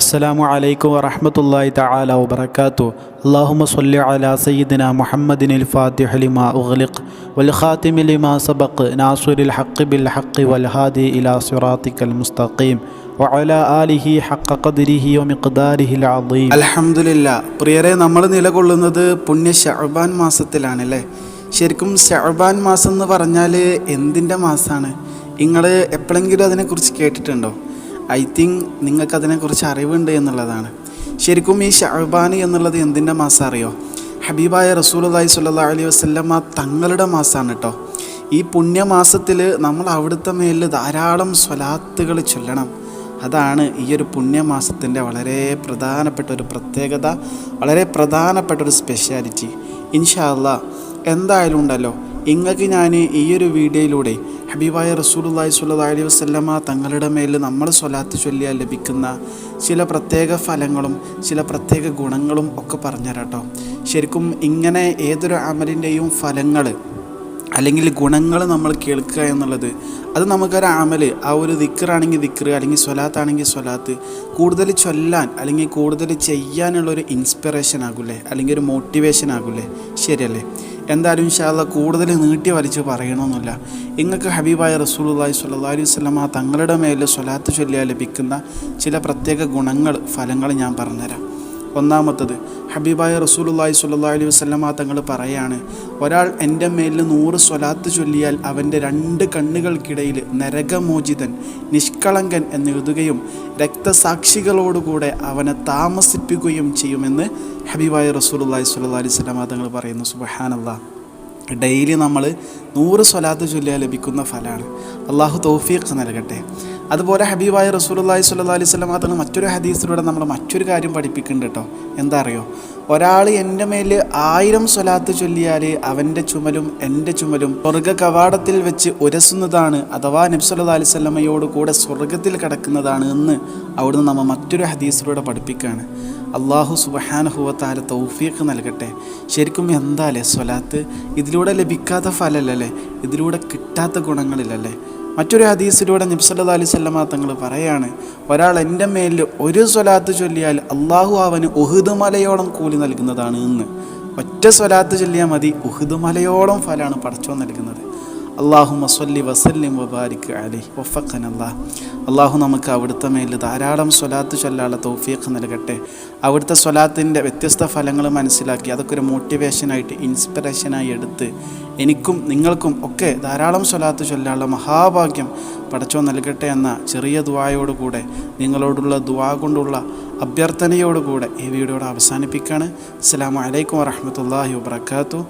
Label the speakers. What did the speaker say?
Speaker 1: അസ്സലാമു അലൈക്കും വറഹമത്തല്ലാഹി തആല വബറകാതു അല്ലാഹുമ്മ സ്വല്ലി അലാ സയ്യിദിന മുഹമ്മദിനിൽ ഫാത്തിഹ ലിമാ ഉഗ്ലിഖ് വൽ ഖാതിമി ലിമാ സബഖ് നാസിറിൽ ഹഖ് ബിൽ ഹഖ് വൽ ഹാദി ഇലാ സിറാത്തിക്കൽ മുസ്തഖീം വഅലാ ആലിഹി ഹഖ ഖദ്രിഹി
Speaker 2: വമിഖ്ദാരിഹിൽ അദീം. അൽഹംദുലില്ലാ പ്രിയരെ നമ്മൾ നിലകൊള്ളുന്നത് പുണ്യ ശഅബാൻ മാസത്തിലാണ് അല്ലേ ശരിക്കും ഷഅബാൻ മാസം എന്ന് പറഞ്ഞാൽ എന്തിന്റെ മാസമാണ് നിങ്ങൾ എപ്പോഴെങ്കിലും അതിനെക്കുറിച്ച് കേട്ടിട്ടുണ്ടോ? ഐ തിങ്ക് നിങ്ങൾക്ക് അതിനെക്കുറിച്ച് അറിവുണ്ട് എന്നുള്ളതാണ്. ശരിക്കും ഈ ഷഅബാൻ എന്നുള്ളത് എന്തിന്റെ മാസം അറിയോ? ഹബീബായ റസൂലുള്ളാഹി സ്വല്ലല്ലാഹു അലൈഹി വസല്ലമ തങ്ങളുടെ മാസമാണ് കേട്ടോ ഈ പുണ്യമാസത്തിൽ നമ്മൾ അവിടുത്തെ മേലിൽ ധാരാളം സ്വലാത്തുകൾ ചൊല്ലണം. അതാണ് ഈ ഒരു പുണ്യമാസത്തിന്റെ വളരെ പ്രധാനപ്പെട്ട ഒരു പ്രത്യേകത വളരെ പ്രധാനപ്പെട്ട ഒരു സ്പെഷ്യാലിറ്റി ഇൻഷാല്ല എന്തായാലും ഉണ്ടല്ലോ. ഇങ്ങൾക്ക് ഞാൻ ഈ ഒരു വീഡിയോയിലൂടെ ഹബീബായ റസൂലുള്ളാഹി സ്വല്ലല്ലാഹി അലൈഹി വസല്ലമ തങ്ങളുടെ മേൽ നമ്മൾ സ്വലാത്ത് ചൊല്ലിയാൽ ലഭിക്കുന്ന ചില പ്രത്യേക ഫലങ്ങളും ചില പ്രത്യേക ഗുണങ്ങളും ഒക്കെ പറഞ്ഞുതരാം കേട്ടോ. ശരിക്കും ഇങ്ങനെ ഏതൊരു അമലിന്റെയും ഫലങ്ങൾ അല്ലെങ്കിൽ ഗുണങ്ങൾ നമ്മൾ കേൾക്കുക എന്നുള്ളത് അത് നമുക്കൊരു ആമൽ ആ ഒരു ദിക്കറാണെങ്കിൽ ദിക്കർ അല്ലെങ്കിൽ സ്വലാത്താണെങ്കിൽ സ്വലാത്ത് കൂടുതൽ ചൊല്ലാൻ അല്ലെങ്കിൽ കൂടുതൽ ചെയ്യാനുള്ളൊരു ഇൻസ്പിറേഷൻ ആകില്ലേ? അല്ലെങ്കിൽ ഒരു മോട്ടിവേഷൻ ആകില്ലേ? ശരിയല്ലേ? എന്തായാലും ഇൻഷാല്ല കൂടുതൽ നീട്ടി വലിച്ച് പറയണമെന്നില്ല നിങ്ങൾക്ക് ഹബീബായ റസൂലുള്ളാഹി സ്വല്ലല്ലാഹി അലൈഹി വസല്ലമ തങ്ങളുടെ മേൽ സ്വലാത്ത് ചൊല്ലിയാൽ ലഭിക്കുന്ന ചില പ്രത്യേക ഗുണങ്ങൾ ഫലങ്ങൾ ഞാൻ പറഞ്ഞുതരാം. ഒന്നാമത്തത് ഹബീബായ റസൂലുള്ളാഹി സ്വല്ലല്ലാഹി അലൈഹി വസല്ലമ തങ്ങൾ പറയാണ് ഒരാൾ എന്റെ മേലിൽ നൂറ് സ്വലാത്ത് ചൊല്ലിയാൽ അവന്റെ രണ്ട് കണ്ണുകൾക്കിടയിൽ നരകമോചിതൻ നിഷ്കളങ്കൻ എന്നെഴുതുകയും രക്തസാക്ഷികളോടുകൂടെ അവനെ താമസിപ്പിക്കുകയും ചെയ്യുമെന്ന് ഹബീബായ റസൂലുള്ളാഹി സ്വല്ലല്ലാഹി അലൈഹി വസല്ലമ തങ്ങൾ പറയുന്നു. സുബ്ഹാനല്ലാഹ്. ഡെയിലി നമ്മൾ നൂറ് സ്വലാത്ത് ചൊല്ലിയാൽ ലഭിക്കുന്ന ഫലമാണ് അള്ളാഹു തൗഫീഖ് നൽകട്ടെ. അതുപോലെ ഹബീബായ റസൂലുള്ളാഹി സ്വല്ലല്ലാഹി അലൈഹി വസല്ലം തങ്ങൾ മറ്റൊരു ഹദീസിലൂടെ നമ്മൾ മറ്റൊരു കാര്യം പഠിപ്പിക്കുന്നുണ്ട് കേട്ടോ. എന്താ അറിയോ? ഒരാൾ എന്റെ മേൽ ആയിരം സ്വലാത്ത് ചൊല്ലിയാൽ അവന്റെ ചുമലും എന്റെ ചുമലും സ്വർഗ കവാടത്തിൽ വെച്ച് ഉരസുന്നതാണ് അഥവാ നബ്സല്ലാ അലൈഹി സ്വലമയോട് കൂടെ സ്വർഗത്തിൽ കിടക്കുന്നതാണ് എന്ന് അവിടുന്ന് നമ്മൾ മറ്റൊരു ഹദീസിലൂടെ പഠിപ്പിക്കുകയാണ്. അള്ളാഹു സുബഹാനഹുവത്താല തൗഫീഖ് നൽകട്ടെ. ശരിക്കും എന്താ അല്ലേ? സ്വലാത്ത് ഇതിലൂടെ ലഭിക്കാത്ത ഫലമല്ലല്ലേ ഇതിലൂടെ കിട്ടാത്ത ഗുണങ്ങളില്ലല്ലേ മറ്റൊരു ഹദീസിലൂടെ നിബ്സല്ലാ അലൈഹി സ്വല്ലമ തങ്ങൾ പറയാണ് ഒരാൾ എന്റെ മേലിൽ ഒരു സ്വലാത്ത് ചൊല്ലിയാൽ അള്ളാഹു അവന് ഉഹുദ് മലയോളം കൂലി നൽകുന്നതാണ് എന്ന്. ഒറ്റ സ്വലാത്ത് ചൊല്ലിയാൽ മതി ഉഹുദ് മലയോളം ഫലമാണ് പടച്ചോ നൽകുന്നത്. അള്ളാഹു മസ്വല്ലി വസല്ലിം വബാരിക് അലി വഫഖൻ അള്ളാഹ് അള്ളാഹു നമുക്ക് അവിടുത്തെ മേൽ ധാരാളം സ്വലാത്ത് ചൊല്ലാനുള്ള തൗഫീഖ് നൽകട്ടെ. അവിടുത്തെ സ്വലാത്തിന്റെ വ്യത്യസ്ത ഫലങ്ങൾ മനസ്സിലാക്കി അതൊക്കെ ഒരു മോട്ടിവേഷനായിട്ട് ഇൻസ്പിറേഷനായി എടുത്ത് എനിക്കും നിങ്ങൾക്കും ഒക്കെ ധാരാളം സ്വലാത്ത് ചൊല്ലാനുള്ള മഹാഭാഗ്യം പടച്ചോ നൽകട്ടെ എന്ന ചെറിയ ദുവായോടുകൂടെ നിങ്ങളോടുള്ള ദുവാ കൊണ്ടുള്ള അഭ്യർത്ഥനയോടുകൂടെ ഈ വീഡിയോയുടെ അവസാനിപ്പിക്കുകയാണ്. അസ്സാം വലൈക്കും വറഹമത്തല്ലാഹി വാബർക്കാത്തു